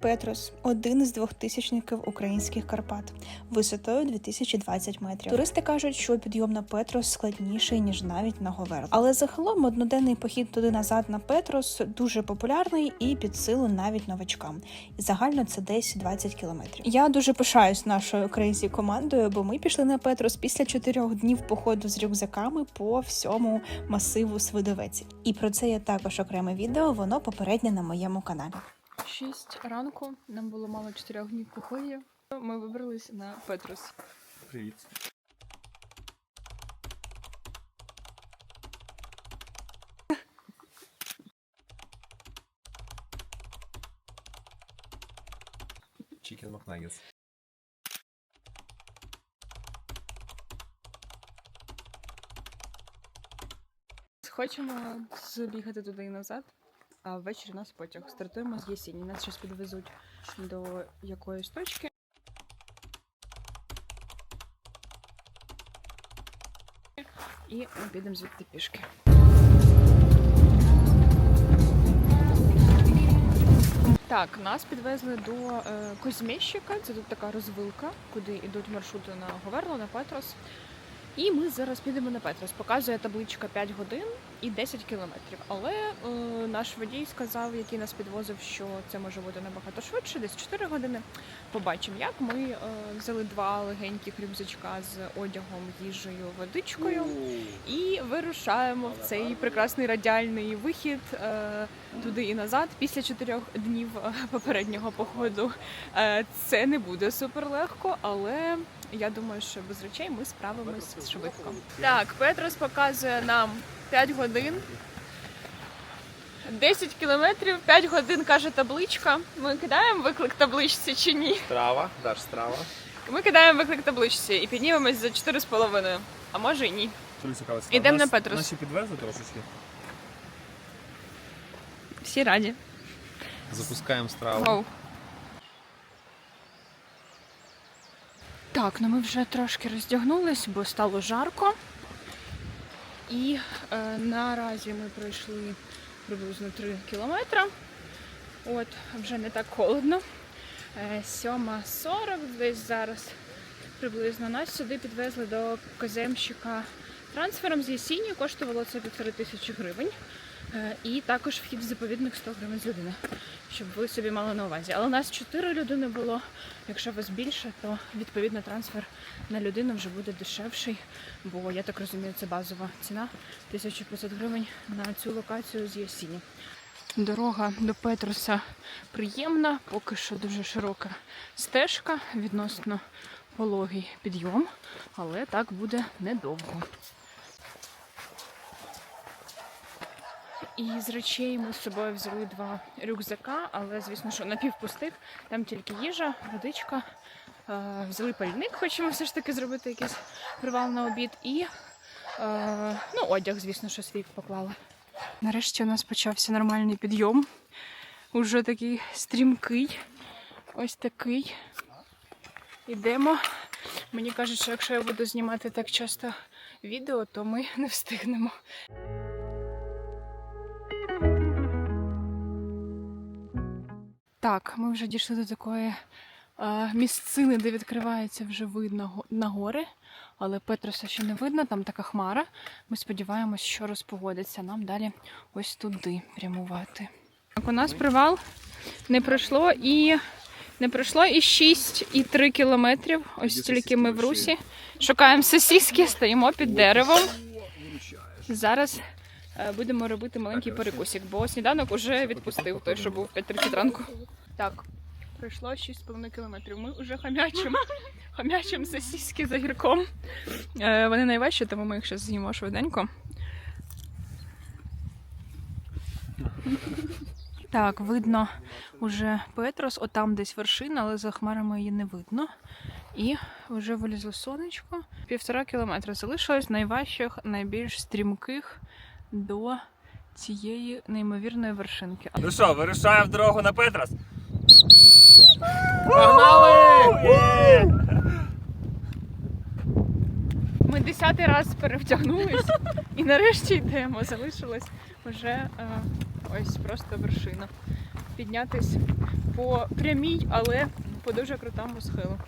Петрос один із двохтисячників українських Карпат висотою 2020 метрів. Туристи кажуть, що підйом на Петрос складніший ніж навіть на Говерло. Але загалом одноденний похід туди назад на Петрос дуже популярний і під силу навіть новачкам. І загально це десь 20 кілометрів. Я дуже пишаюсь нашою українською командою, бо ми пішли на Петрос після чотирьох днів походу з рюкзаками по всьому масиву Свидовець. І про це є також окреме відео. Воно попереднє на моєму каналі. 6 ранку, нам було мало 4 днів походів. Ми вибрались на Петрус. Привіт. Чікен Макнаггетс. Хочемо з'їхати туди і назад, а ввечері нас потяг. Стартуємо з Єсіні. Нас зараз підвезуть до якоїсь точки. І ми підемо звідти пішки. Так, нас підвезли до е, Козьмещика. Це тут така розвилка, куди йдуть маршрути на Говерло, на Петрос. І ми зараз підемо на Петрос. Показує табличка 5 годин і 10 кілометрів. Але е, наш водій сказав, який нас підвозив, що це може бути набагато швидше, десь 4 години. Побачимо, як ми е, взяли два легеньких рюкзачка з одягом, їжею, водичкою і вирушаємо в цей прекрасний радіальний вихід е, туди і назад. Після чотирьох днів е, попереднього походу е, це не буде супер легко, але я думаю, що без речей ми справимось швидко. Так, Петрос показує нам 5 годин. 10 кілометрів, 5 годин каже табличка. Ми кидаємо виклик табличці чи ні? Страва, даш страва. Ми кидаємо виклик табличці і піднімемось за 4,5. А може і ні. Ідемо на Петрос. Наші підвезли трошечки. Всі раді. Запускаємо страву. Вау. Так, ну ми вже трошки роздягнулись, бо стало жарко. І е, наразі ми пройшли приблизно 3 кілометри. От, вже не так холодно. Е, 7.40 десь зараз приблизно нас сюди підвезли до Коземщика трансфером з Єсіні. Коштувало це півтори тисячі гривень. Е, І також вхід в заповідник 100 гривень з людини, щоб ви собі мали на увазі. Але у нас 4 людини було. Якщо вас більше, то відповідно трансфер на людину вже буде дешевший, бо я так розумію, це базова ціна 1500 гривень на цю локацію з Ясіні. Дорога до Петруса приємна, поки що дуже широка стежка, відносно пологий підйом, але так буде недовго. І з речей ми з собою взяли два рюкзака, але звісно, що напівпустих. Там тільки їжа, водичка. Е, Взяли пальник, хочемо все ж таки зробити якийсь привал на обід. І е, ну, одяг, звісно, що свій поклали. Нарешті у нас почався нормальний підйом. Уже такий стрімкий. Ось такий. Ідемо. Мені кажуть, що якщо я буду знімати так часто відео, то ми не встигнемо. Так, ми вже дійшли до такої е, місцини, де відкривається вже видно на гори, але Петроса ще не видно, там така хмара. Ми сподіваємось, що розпогодиться нам далі ось туди прямувати. Так, у нас привал не пройшло і не пройшло і 6,3 кілометрів. Ось тільки ми в русі. Шукаємо сосіски, стоїмо під деревом. Зараз будемо робити маленький перекусик, бо сніданок уже відпустив той, що був в 5.30 ранку. Так, пройшло 6,5 кілометрів. Ми вже хам'ячим, хам'ячим сосіски за гірком. Е, вони найважчі, тому ми їх ще з'їмо швиденько. Так, видно уже Петрос, отам десь вершина, але за хмарами її не видно. І вже вилізло сонечко. Півтора кілометра залишилось найважчих, найбільш стрімких до цієї неймовірної вершинки. Ну що, вирушаємо в дорогу на Петрос? Погнали! Ми десятий раз перевтягнулись і нарешті йдемо. Залишилась вже е, ось просто вершина. піднятись по прямій, але по дуже крутому схилу.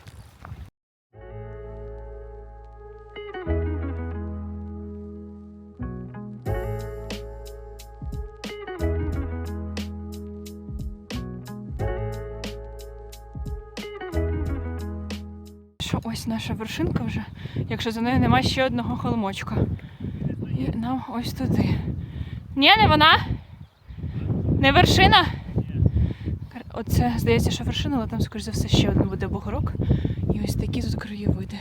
Що ось наша вершинка вже, якщо за нею немає ще одного холмочка. І нам ось туди. Ні, не вона? Не вершина? Оце здається, що вершина, але там, скоріш за все, ще один буде бугорок. І ось такі тут краєвиди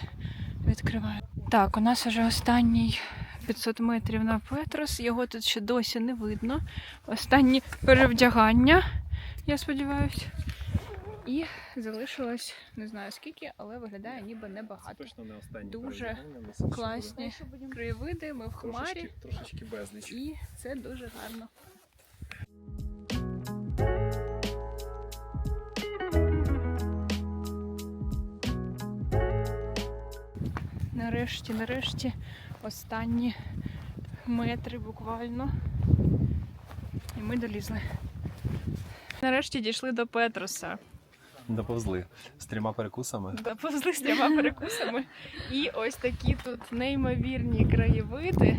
відкриваю. Так, у нас вже останній 500 метрів на Петрос. Його тут ще досі не видно. Останні перевдягання, я сподіваюся. І залишилось не знаю скільки, але виглядає ніби небагато. Точно не останній. Дуже Класні краєвиди, ми в хмарі, Трошечки, трошечки безліч. і це дуже гарно. Нарешті, нарешті, останні метри буквально. І ми долізли. Нарешті дійшли до Петроса. Доповзли з трьома перекусами. Доповзли з трьома перекусами. І ось такі тут неймовірні краєвиди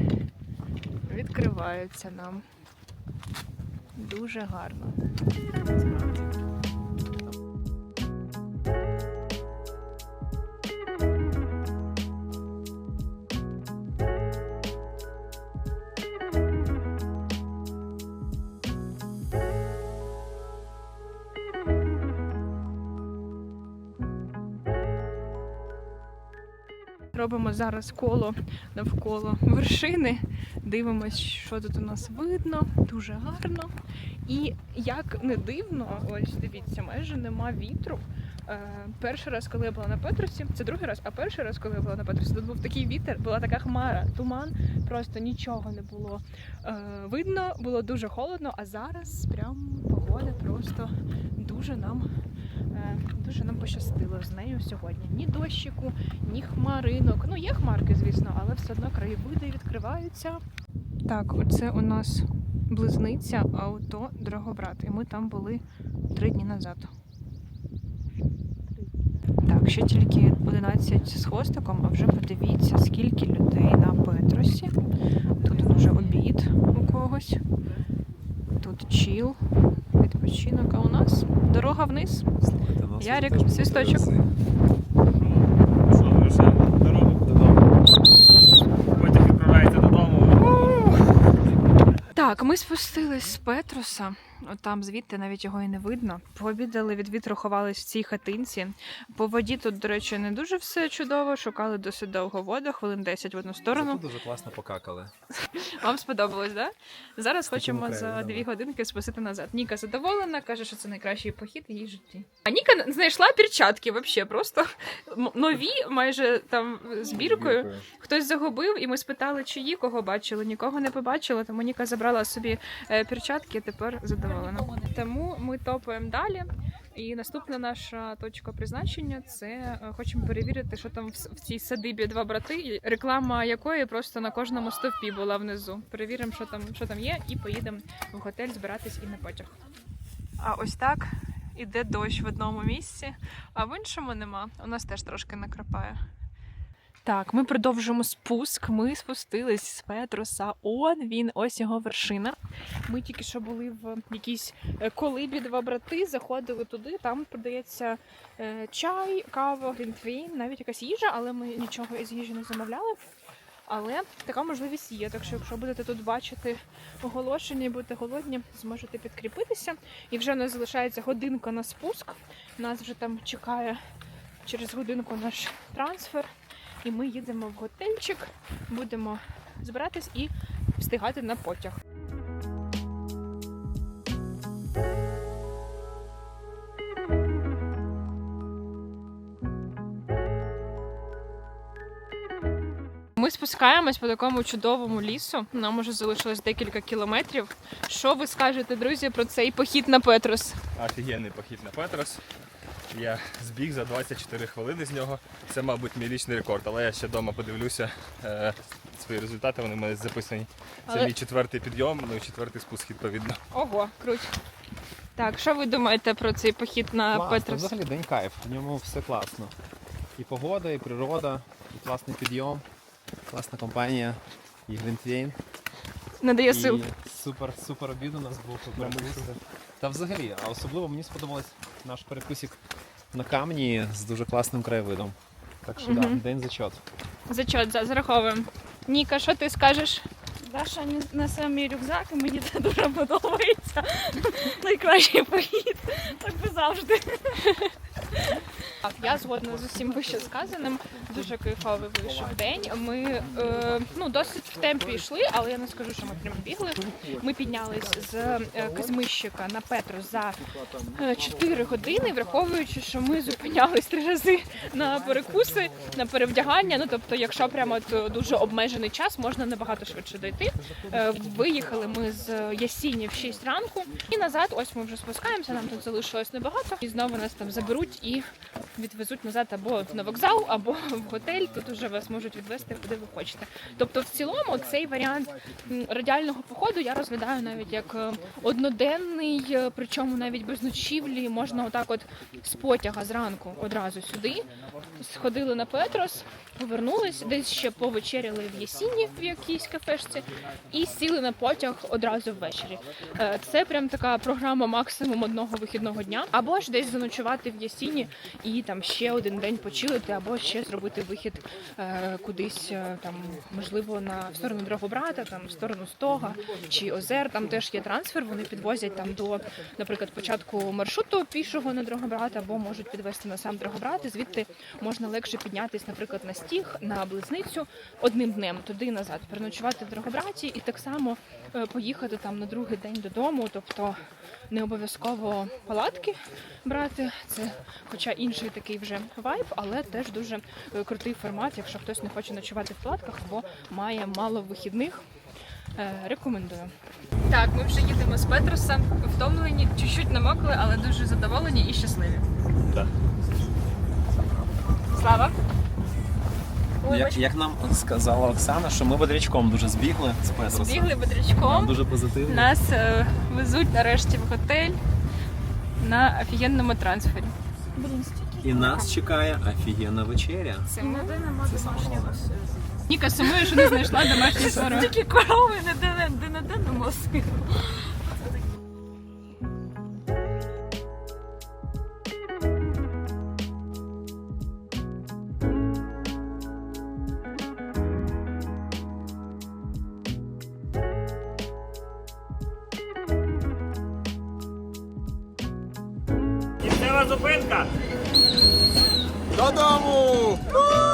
відкриваються нам. Дуже гарно. Робимо зараз коло навколо вершини. Дивимось, що тут у нас видно. Дуже гарно. І як не дивно, ось дивіться, майже нема вітру. Е, перший раз, коли я була на Петросі, це другий раз, а перший раз, коли я була на Петросі, тут був такий вітер, була така хмара, туман, просто нічого не було е, видно, було дуже холодно, а зараз прям погода просто дуже нам. Е, Дуже нам пощастило з нею сьогодні. Ні дощику, ні хмаринок. Ну, є хмарки, звісно, але все одно краєвиди відкриваються. Так, оце у нас близниця, а ото Драгобрат. І ми там були три дні назад. Так, ще тільки 11 з хвостиком, а вже подивіться, скільки людей на Петросі. Тут вже обід у когось. Тут чіл, відпочинок. А у нас дорога вниз. Ярик. Потяг відправляється додому. Так, ми спустились з Петруса. Там звідти навіть його і не видно. Пообідали від вітру, ховались в цій хатинці. По воді тут, до речі, не дуже все чудово. Шукали досить довго воду, хвилин 10 в одну сторону. Зато дуже класно покакали. Вам сподобалось, да? Зараз такими хочемо за краєвидами. дві годинки спустити назад. Ніка задоволена, каже, що це найкращий похід в її житті. А Ніка знайшла перчатки, взагалі, просто нові, майже там з біркою. Хтось загубив, і ми спитали, чи є кого бачили. Нікого не побачила, тому Ніка забрала собі е, перчатки, тепер задоволена. Тому ми топаємо далі. І наступна наша точка призначення це е, хочемо перевірити, що там в, цій садибі два брати, реклама якої просто на кожному стовпі була внизу. Перевіримо, що там, що там є, і поїдемо в готель збиратись і на потяг. А ось так іде дощ в одному місці, а в іншому нема. У нас теж трошки накрапає. Так, ми продовжуємо спуск. Ми спустились з Петроса. Он він, ось його вершина. Ми тільки що були в якійсь е, колибі два брати, заходили туди. Там продається е, чай, кава, глінтвейн, навіть якась їжа, але ми нічого із їжі не замовляли. Але така можливість є. Так що, якщо будете тут бачити оголошення і будете голодні, зможете підкріпитися. І вже у нас залишається годинка на спуск. Нас вже там чекає через годинку наш трансфер. І ми їдемо в готельчик, будемо збиратись і встигати на потяг. Ми спускаємось по такому чудовому лісу. Нам уже залишилось декілька кілометрів. Що ви скажете, друзі, про цей похід на Петрос? Офігенний похід на Петрос. Я збіг за 24 хвилини з нього. Це, мабуть, мій лічний рекорд, але я ще вдома подивлюся е, свої результати, вони в мене записані. Це Але- мій четвертий підйом, ну і четвертий спуск відповідно. Ого, круть. Так, що ви думаєте про цей похід на Класно, Петрос? взагалі день кайф, в ньому все класно. І погода, і природа, і класний підйом, класна компанія, і глінтвейн. Надає І сил. супер, супер обід у нас був, перекуси. Та взагалі, а особливо мені сподобалось наш перекусик на камні з дуже класним краєвидом. Так що да, день зачот. Зачот, за- зараховуємо. Ніка, що ти скажеш? Даша ні- несе мій рюкзак, і мені це дуже подобається. Найкращий похід, так би завжди. Я згодна з усім вище сказаним. Дуже кайфовий вийшов день. Ми е, ну досить в темпі йшли, але я не скажу, що ми прям бігли. Ми піднялись з е, Казмищика на Петру за е, 4 години, враховуючи, що ми зупинялись три рази на перекуси, на перевдягання. Ну тобто, якщо прямо от е, дуже обмежений час, можна набагато швидше дойти. Е, Виїхали ми з Ясіні в 6 ранку і назад. Ось ми вже спускаємося. Нам тут залишилось небагато. І знову нас там заберуть і відвезуть назад або на вокзал, або в готель. Тут уже вас можуть відвезти куди ви хочете. Тобто, в цілому, цей варіант радіального походу я розглядаю навіть як е, одноденний, е, причому навіть без ночівлі можна отак, от з потяга зранку одразу сюди. Сходили на Петрос, повернулись, десь ще повечеряли в Єсіні в якійсь кафешці, і сіли на потяг одразу ввечері. Е, Це прям така програма максимум одного вихідного дня, або ж десь заночувати в Ясіні і там ще один день почилити, або ще зробити вихід е, кудись е, там, можливо, на в сторону Дрогобрата, там в сторону Стога чи Озер. Там теж є трансфер. Вони підвозять там до, наприклад, початку маршруту пішого на Дрогобрат, або можуть підвести на сам Дрогобрат. І звідти можна легше піднятись, наприклад, на стіг, на близницю одним днем туди назад, переночувати в Дрогобраті і так само е, поїхати там на другий день додому. Тобто не обов'язково палатки брати. Це хоча інший такий вже вайб, але теж дуже е, крутий формат, якщо хтось не хоче ночувати в палатках або має мало вихідних. Е, Рекомендую. Так, ми вже їдемо з Петруса, втомлені, чуть-чуть намокли, але дуже задоволені і щасливі. Так. Слава! Як, як нам сказала Оксана, що ми бодрячком дуже збігли з Петроса. Збігли Нам дуже позитивно. Нас е, везуть нарешті в готель на офігенному трансфері. І нас чекає офігенна вечеря. Це ми. Це саме головне. Ніка сумує, що не знайшла домашній сорок. Тільки корови не на де на мозки. Кінцева зупинка. Додому!